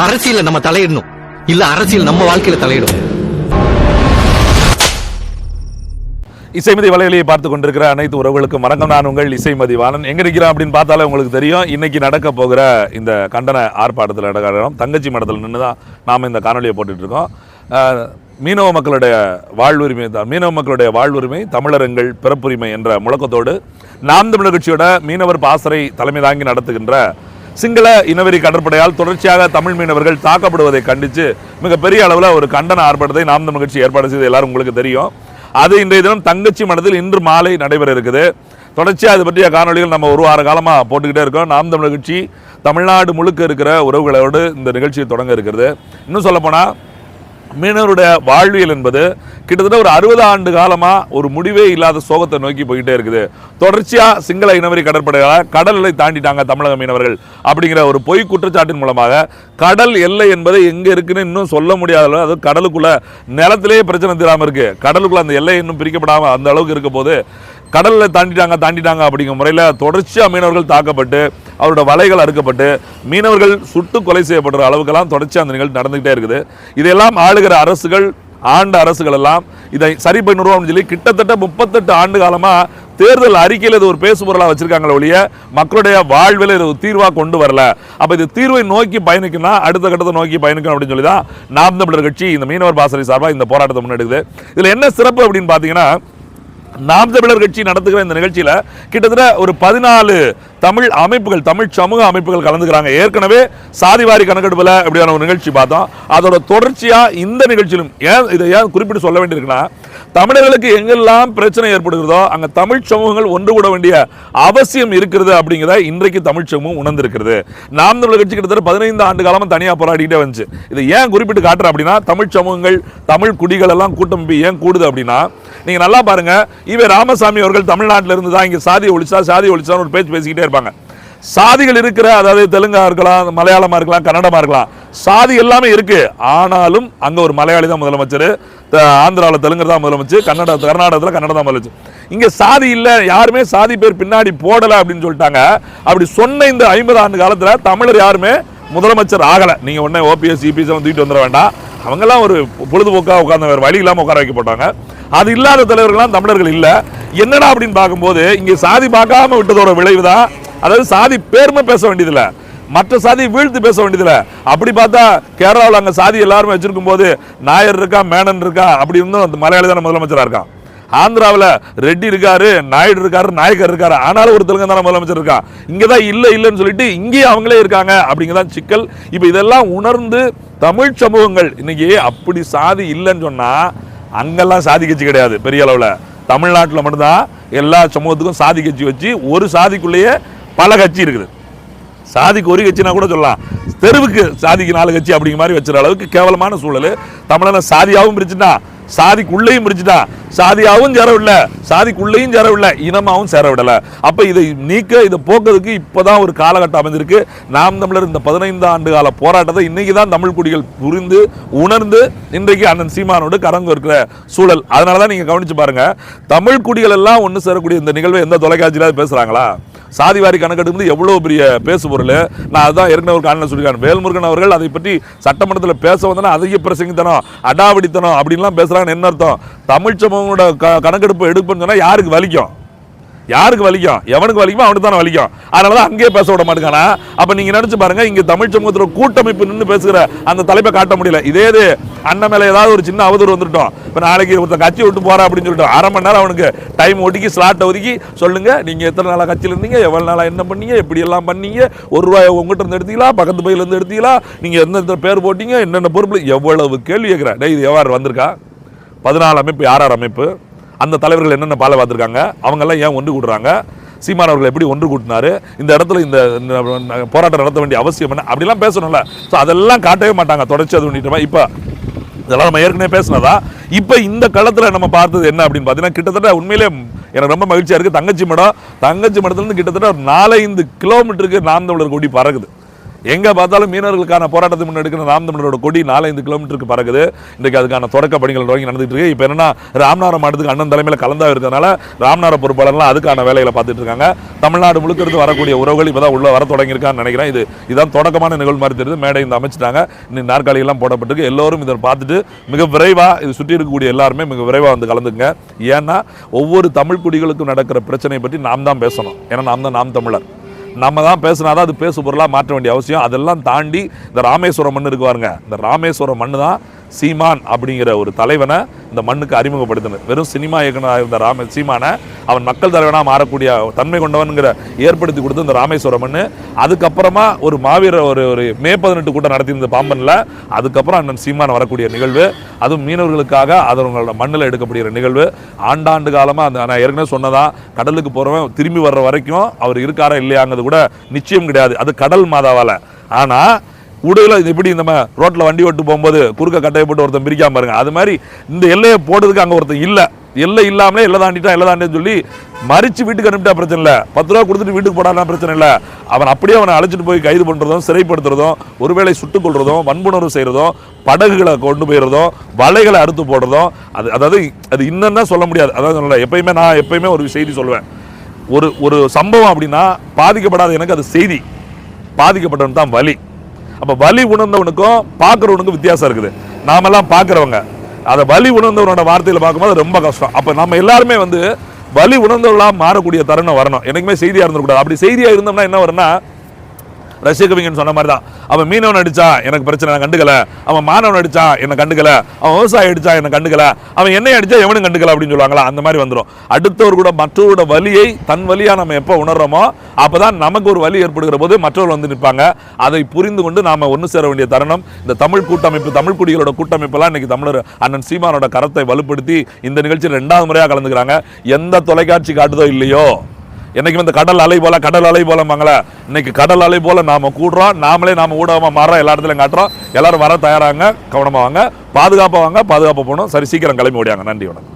அரசியல நம்ம தலையிடணும். இல்ல அரசியல் நம்ம வாழ்க்கையில தலையிடும். இசைமதி வலையிலேயே பார்த்து கொண்டிருக்கிற அனைத்து உறவுகளுக்கும் வணக்கம். நான் உங்கள் இசைமதி வாணன். எங்க இருக்கிறேன் அப்படின்னு பார்த்தாலே உங்களுக்கு தெரியும். இன்னைக்கு நடக்க போகிற இந்த கண்டன ஆர்ப்பாட்டத்தில் நடக்கிறோம். தங்கச்சி மடத்தில் நின்று தான் நாம் இந்த காணொலியை போட்டுட்டு இருக்கோம். அஹ், மீனவ மக்களுடைய வாழ்வுரிமை தான். மீனவ மக்களுடைய வாழ்வுரிமை தமிழரங்கள் பிறப்புரிமை என்ற முழக்கத்தோடு நாம் தமிழர் கட்சியோட மீனவர் பாசறை தலைமை தாங்கி நடத்துகின்ற சிங்கள இனவெறி கடற்படையால் தொடர்ச்சியாக தமிழ் மீனவர்கள் தாக்கப்படுவதை கண்டித்து மிகப்பெரிய அளவில் ஒரு கண்டன ஆர்ப்பாட்டத்தை நாம் தமிழ் கட்சி ஏற்பாடு செய்து எல்லாரும் உங்களுக்கு தெரியும். அது இன்றைய தினம் தங்கச்சி மடத்தில் இன்று மாலை நடைபெற இருக்குது. தொடர்ச்சியாக அது பற்றிய காணொளிகள் நம்ம ஒரு வார காலமாக போட்டுக்கிட்டே இருக்கோம். நாம் தமிழ் கட்சி தமிழ்நாடு முழுக்க இருக்கிற உறவுகளோடு இந்த நிகழ்ச்சியை தொடங்க இருக்கிறது. இன்னும் சொல்லப்போனால் மீனவருடைய வாழ்வியல் என்பது கிட்டத்தட்ட ஒரு அறுபது ஆண்டு காலமா ஒரு முடிவே இல்லாத சோகத்தை நோக்கி போயிட்டே இருக்குது. தொடர்ச்சியா சிங்கள இனவரி கடற்படையால் கடல் எல்லை தாண்டிட்டாங்க தமிழக மீனவர்கள் அப்படிங்கிற ஒரு பொய் குற்றச்சாட்டின் மூலமாக கடல் எல்லை என்பது எங்க இருக்குன்னு இன்னும் சொல்ல முடியாத அளவு அது கடலுக்குள்ள நிலத்திலேயே பிரச்சனை தீராமல் இருக்கு. கடலுக்குள்ள அந்த எல்லை இன்னும் பிரிக்கப்படாம அந்த அளவுக்கு இருக்க போது கடலில் தாண்டிட்டாங்க தாண்டிட்டாங்க அப்படிங்கிற முறையில் தொடர்ச்சியாக மீனவர்கள் தாக்கப்பட்டு அவரோட வலைகள் அறுக்கப்பட்டு மீனவர்கள் சுட்டு கொலை செய்யப்படுற அளவுக்கெல்லாம் தொடர்ச்சியாக அந்த நிகழ்ச்சி நடந்துகிட்டே இருக்குது. இதெல்லாம் ஆளுகிற அரசுகள் ஆண்ட அரசுகள் எல்லாம் இதை சரி பண்ணிடுவோம் சொல்லி கிட்டத்தட்ட முப்பத்தெட்டு ஆண்டு காலமாக தேர்தல் அறிக்கையில் இது ஒரு பேசுபொருளாக வச்சுருக்காங்களே ஒழிய மக்களுடைய வாழ்வில் இது ஒரு தீர்வாக கொண்டு வரல. அப்போ இது தீர்வை நோக்கி பயணிக்கணும்னா அடுத்த கட்டத்தை நோக்கி பயணிக்கணும் அப்படின்னு சொல்லி தான் நாம் தமிழர் கட்சி இந்த மீனவர் பாசறை சார்பாக இந்த போராட்டத்தை முன்னெடுக்குது. இதில் என்ன சிறப்பு அப்படின்னு பார்த்தீங்கன்னா நாம் தமிழர் கட்சி நடத்துகிற இந்த நிகழ்ச்சியில் கிட்டத்தட்ட ஒரு பதினாலு தமிழ் அமைப்புகள் தமிழ் சமூக அமைப்புகள் கலந்துக்கிறாங்க. ஏற்கனவே சாதிவாரி கணக்கெடுப்பில் அப்படியான ஒரு நிகழ்ச்சி பார்த்தோம். அதோட தொடர்ச்சியாக இந்த நிகழ்ச்சியிலும் ஏன் இதை ஏன் குறிப்பிட்டு சொல்ல வேண்டியிருக்குன்னா தமிழர்களுக்கு எங்கெல்லாம் பிரச்சனை ஏற்படுகிறதோ அங்க தமிழ் சமூகங்கள் ஒன்று கூட வேண்டிய அவசியம் இருக்கிறது அப்படிங்கிறத இன்றைக்கு தமிழ் சமூகம் உணர்ந்திருக்கிறது. நாம் தமிழர் கட்சி கிட்டத்தட்ட பதினைந்து ஆண்டு காலமாக தனியாக போராடிக்கிட்டே வந்துச்சு. இது ஏன் குறிப்பிட்டு காட்டுறேன் அப்படின்னா தமிழ் சமூகங்கள் தமிழ் குடிகள் எல்லாம் கூட்டமைப்பு ஏன் கூடுது அப்படின்னா நீங்க நல்லா பாருங்க இவே ராமசாமி அவர்கள் தமிழ்நாட்டில் இருந்து தான் இங்கே சாதி ஒழிச்சா சாதி ஒழிச்சான்னு ஒரு பேச்சு பேசிக்கிட்டே இருப்பாங்க சாதிகள் இருக்கிற அதாவது தெலுங்கா இருக்கலாம் மலையாளமா இருக்கலாம் கன்னடமா இருக்கலாம் சாதி எல்லாமே இருக்கு. ஆனாலும் அங்க ஒரு மலையாளி தான் முதலமைச்சர் ஆந்திராவில் தெலுங்கு தான் முதலமைச்சர் கன்னட கர்நாடகத்தில் கன்னடம் தான் முதலமைச்சர் இங்க சாதி இல்ல யாருமே சாதி பேர் பின்னாடி போடலை அப்படின்னு சொல்லிட்டாங்க. அப்படி சொன்ன இந்த ஐம்பது ஆண்டு காலத்துல தமிழர் யாருமே முதலமைச்சர் ஆகலை. நீங்க உடனே ஓபிஎஸ் சிபிஎஸ் தூக்கிட்டு வந்துட வேண்டாம். அவங்கெல்லாம் ஒரு பொழுதுபோக்கா உட்கார்ந்த வழி இல்லாமல் உட்கார வைக்கப்பட்டாங்க. அது இல்லாத தலைவர்கள்லாம் தமிழர்கள் இல்ல. என்னடா அப்படின்னு பார்க்கும்போது இங்கே சாதி பார்க்காம விட்டதோட விளைவு தான் அதாவது சாதி பேர்மை பேச வேண்டியதில்ல. மற்ற சாதி வீழ்த்து பேச வேண்டியதில்ல. அப்படி பார்த்தா கேரளாவில் அங்கே சாதி எல்லாருமே வச்சிருக்கும் போது நாயர் இருக்கா மேனன் இருக்கா அப்படி இருந்தும் அந்த மலையாளி தானே முதலமைச்சராக இருக்கான். ஆந்திராவில் ரெட்டி இருக்காரு நாயுடு இருக்காரு நாயக்கர் இருக்காரு ஆனாலும் ஒரு தெலுங்கு தானே முதலமைச்சர் இருக்கா இங்கே தான் இல்லை இல்லைன்னு சொல்லிட்டு இங்கேயும் அவங்களே இருக்காங்க அப்படிங்கிறதான் சிக்கல். இப்போ இதெல்லாம் உணர்ந்து தமிழ் சமூகங்கள் இன்னைக்கு அப்படி சாதி இல்லைன்னு சொன்னா அங்கெல்லாம் சாதி கட்சி கிடையாது பெரிய அளவில். தமிழ்நாட்டில் மட்டும்தான் எல்லா சமூகத்துக்கும் சாதி கட்சி வச்சு ஒரு சாதிக்குள்ளேயே பல கட்சி இருக்குது. சாதிக்கு ஒரு கட்சினா கூட சொல்லலாம். தெருவுக்கு சாதிக்கு நாலு கட்சி அப்படிங்கிற மாதிரி வச்சுற அளவுக்கு கேவலமான சூழல். தமிழனை சாதியாகவும் பிரிச்சுன்னா சாதிக்குள்ளேயும் பிரிச்சுட்டா சாதியாகவும் சேரவில்லை. சாதிக்குள்ளேயும் சேரவில்லை. இனமாகவும் சேரவிடலை. அப்போ இதை நீக்க இதை போக்குறதுக்கு இப்பதான் ஒரு காலகட்டம் அமைஞ்சிருக்கு நாம் தமிழர் இந்த பதினைந்து ஆண்டு கால போராட்டத்தை இன்னைக்கு தான் தமிழ் குடிகள் புரிந்து உணர்ந்து இன்றைக்கு அண்ணன் சீமானோடு கரங்கு இருக்கிற சூழல். அதனால தான் நீங்கள் கவனிச்சு பாருங்கள் தமிழ் குடிகள் எல்லாம் ஒன்று சேரக்கூடிய இந்த நிகழ்வை எந்த தொலைக்காட்சியிலாவது பேசுகிறாங்களா சாதிவாரி கணக்கெடுப்பு எவ்வளோ பெரிய பேசு பொருள் நான் அதான் ஏற்கனவே ஒரு காலையில் சொல்லியிருக்கேன் வேல்முருகன் அவர்கள் அதை பற்றி சட்டமன்றத்தில் பேச வந்தனா அதிக பிரசங்கித்தனம் அடாவடித்தனம் அப்படின்லாம் பேசுகிறாங்கன்னு என்ன அர்த்தம்? தமிழ் சமூகங்களோட க கணக்கெடுப்பு எடுப்புன்னு சொன்னால் யாருக்கு வலிக்கும்? யாருக்கு வலிக்கும்? எவனுக்கு வலிக்குமோ அவனுக்கு தானே வலிக்கும். அதனால தான் அங்கேயே பேச விட மாட்டேங்கானா அப்போ நீங்கள் நினச்சி பாருங்க இங்கே தமிழ் சமூகத்தில் கூட்டமைப்பு நின்று பேசுகிற அந்த தலைப்பை காட்ட முடியல. இதே இது அண்ணன் மேலே ஏதாவது ஒரு சின்ன அவதூறு வந்துட்டோம் இப்போ நாளைக்கு ஒருத்தன் கட்சி விட்டு போகிறா அப்படின்னு சொல்லிட்டு அரை மணி நேரம் அவனுக்கு டைம் ஒதுக்கி ஸ்லாட்டை ஒதுக்கி சொல்லுங்கள் நீங்கள் எத்தனை நாளாக கட்சியில் இருந்தீங்க எவ்வளோ நாளாக என்ன பண்ணீங்க எப்படி எல்லாம் பண்ணீங்க ஒரு ரூபாய் உங்கள்கிட்ட இருந்து எடுத்தீங்களா பக்கத்து பையில இருந்து எடுத்தீங்களா நீங்கள் எந்தெந்த பேர் போட்டீங்க என்னென்ன பொறுப்பு எவ்வளவு கேள்வி கேட்குறேன். டே இது எவ்வாறு வந்திருக்கா? பதினாலு அமைப்பு யார் யார் அமைப்பு? அந்த தலைவர்கள் என்னென்ன பாலை பார்த்துருக்காங்க அவங்கெல்லாம் ஏன் ஒன்று கூடுறாங்க சீமான் அவர்கள் எப்படி ஒன்று கூட்டினாரு? இந்த இடத்துல இந்த போராட்டம் நடத்த வேண்டிய அவசியம் என்ன? அப்படிலாம் பேசணும்ல. ஸோ அதெல்லாம் காட்டவே மாட்டாங்க. தொடர்ச்சி அது பண்ணிட்டு இப்போ இதெல்லாம் நம்ம ஏற்கனவே பேசினதா? இப்போ இந்த களத்தில் நம்ம பார்த்தது என்ன அப்படின்னு பார்த்தீங்கன்னா கிட்டத்தட்ட உண்மையிலே எனக்கு ரொம்ப மகிழ்ச்சியாக இருக்குது தங்கச்சி மடம் தங்கச்சி மடத்துலேருந்து கிட்டத்தட்ட ஒரு நாலஞ்சு கிலோமீட்டருக்கு நாம் தமிழர் கொடி பறக்குது. எங்கே பார்த்தாலும் மீனவர்களுக்கான போராட்டத்தை முன்னெடுக்கிற நாம் தமிழரோட கொடி நாலஞ்சு கிலோமீட்டருக்கு பறக்குது. இன்றைக்கு அதுக்கான தொடக்க பணிகள் தொடங்கி நடந்துட்டு இருக்கு. இப்போ என்னன்னா ராமநாதபுரம் மாவட்டத்துக்கு அண்ணன் தலைமையில் கலந்தா இருக்கிறதுனால ராமநாத பொறுப்பாளர்லாம் அதுக்கான வேலைகளை பார்த்துட்டு இருக்காங்க. தமிழ்நாடு முழுக்க இருந்து வரக்கூடிய உறவுகள் இப்பதான் உள்ள வர தொடங்கியிருக்கான்னு நினைக்கிறேன். இது இதான் தொடக்கமான நிகழ்வு மாதிரி தெரியுது. மேடை இந்த அமைச்சிட்டாங்க. இன்னும் நாற்காலிகள்லாம் போடப்பட்டிருக்கு. எல்லோரும் இதை பார்த்துட்டு மிக விரைவாக இது சுற்றி இருக்கக்கூடிய எல்லாருமே மிக விரைவாக வந்து கலந்துங்க ஏன்னா ஒவ்வொரு தமிழ் குடிகளுக்கும் நடக்கிற பிரச்சனையை பற்றி நாம் தான் பேசணும். ஏன்னா நாம் தான் நாம் தமிழர். நம்ம தான் பேசினாதான் அது பேசு பொருளாக மாற்ற வேண்டிய அவசியம். அதெல்லாம் தாண்டி இந்த ராமேஸ்வரம் மண் இருக்கு பாருங்க. இந்த ராமேஸ்வரம் மண்ணு தான் சீமான் அப்படிங்கிற ஒரு தலைவனை இந்த மண்ணுக்கு அறிமுகப்படுத்தினது. வெறும் சினிமா இயக்குனராக இருந்த ராம சீமானை அவன் மக்கள் தலைவனாக மாறக்கூடிய தன்மை கொண்டவனுங்கிற ஏற்படுத்தி கொடுத்து இந்த ராமேஸ்வரம் மண் அதுக்கப்புறமா ஒரு மாவீர ஒரு ஒரு மே பதினெட்டு கூட்டம் நடத்தியிருந்த பாம்பனில் அதுக்கப்புறம் அண்ணன் சீமான் வரக்கூடிய நிகழ்வு. அதுவும் மீனவர்களுக்காக அது அவங்களோட மண்ணில் எடுக்கப்படுகிற நிகழ்வு. ஆண்டாண்டு காலமாக அந்த நான் ஏற்கனவே சொன்னதான் கடலுக்கு போகிறவன் திரும்பி வர்ற வரைக்கும் அவர் இருக்காரா இல்லையாங்கிறது கூட நிச்சயம் கிடையாது. அது கடல் மாதாவால். ஆனால் உடையில இது எப்படி நம்ம ரோட்டில் வண்டி ஓட்டு போகும்போது குறுக்க கட்டையை போட்டு ஒருத்தன் பிரிக்காம பாருங்க. அது மாதிரி இந்த எல்லையை போடுறதுக்கு அங்கே ஒருத்தன் இல்லை. எல்லை இல்லாமலே எல்லை தாண்டிட்டான் எல்லை தாண்டின்னு சொல்லி மறிச்சு வீட்டுக்கு அனுப்பிட்டா பிரச்சனை இல்லை. பத்து ரூபா கொடுத்துட்டு வீட்டுக்கு போடாதான் பிரச்சனை இல்லை. அவன் அப்படியே அவனை அழைச்சிட்டு போய் கைது பண்ணுறதும் சிறைப்படுத்துறதும் ஒருவேளை சுட்டுக் கொள்றதும் வன்புணர்வு செய்கிறதும் படகுகளை கொண்டு போயிடுறதும் வலைகளை அறுத்து போடுறதும் அது அதாவது அது இன்னும் சொல்ல முடியாது. அதாவது சொல்லல எப்பயுமே நான் எப்பயுமே ஒரு செய்தி சொல்லுவேன் ஒரு ஒரு சம்பவம் அப்படின்னா பாதிக்கப்படாத எனக்கு அது செய்தி. பாதிக்கப்பட்டவன் தான் வலி. அப்போ வலி உணர்ந்தவனுக்கும் பார்க்குறவனுக்கும் வித்தியாசம் இருக்குது. நாமெல்லாம் பார்க்குறவங்க அதை வலி உணர்ந்தவனோட வார்த்தையில் பார்க்கும்போது ரொம்ப கஷ்டம். அப்போ நம்ம எல்லாருமே வந்து வலி உணர்ந்தவர்களாக மாறக்கூடிய தருணம் வரணும். எனக்குமே செய்தியாக இருந்துக்கூடாது அப்படி செய்தியாக இருந்தோம்னா என்ன வரும்னா ரஷ்ய கவிஞன் சொன்ன மாதிரி தான். அவன் மீனவன் அடிச்சா எனக்கு பிரச்சனை கண்டுக்கல. அவன் மாணவன் அடிச்சா என்ன கண்டுக்கல. அவன் விவசாயி அடிச்சா என்ன கண்டுக்கல. அவன் என்னை அடிச்சா எவனும் கண்டுக்கல அப்படின்னு சொல்லுவாங்களா? அந்த மாதிரி வந்துடும் அடுத்தவர் கூட மற்றவரோட வலியை தன் வலியா நம்ம எப்போ உணர்றோமோ அப்பதான் நமக்கு ஒரு வலி ஏற்படுகிற போது மற்றவர்கள் வந்து நிற்பாங்க. அதை புரிந்து கொண்டு நாம ஒன்று சேர வேண்டிய தருணம். இந்த தமிழ் கூட்டமைப்பு தமிழ் குடிகளோட கூட்டமைப்பெல்லாம் இன்னைக்கு தமிழர் அண்ணன் சீமானோட கரத்தை வலுப்படுத்தி இந்த நிகழ்ச்சியில் ரெண்டாவது முறையாக கலந்துக்கிறாங்க. எந்த தொலைக்காட்சி காட்டுதோ இல்லையோ? என்னைக்கும் இந்த கடல் அலை போல கடல் அலை போலம்பாங்களே இன்னைக்கு கடல் அலை போல நாம கூடுறோம். நாமளே நாம ஊடகமாக மாறோம். எல்லா இடத்துலையும் காட்டுறோம். எல்லாரும் வர தயாராங்க. கவனமாக வாங்க. பாதுகாப்பாக வாங்க. பாதுகாப்பாக போகணும். சரி சீக்கிரம் கிளம்பி ஓடியாங்க. நன்றி வணக்கம்.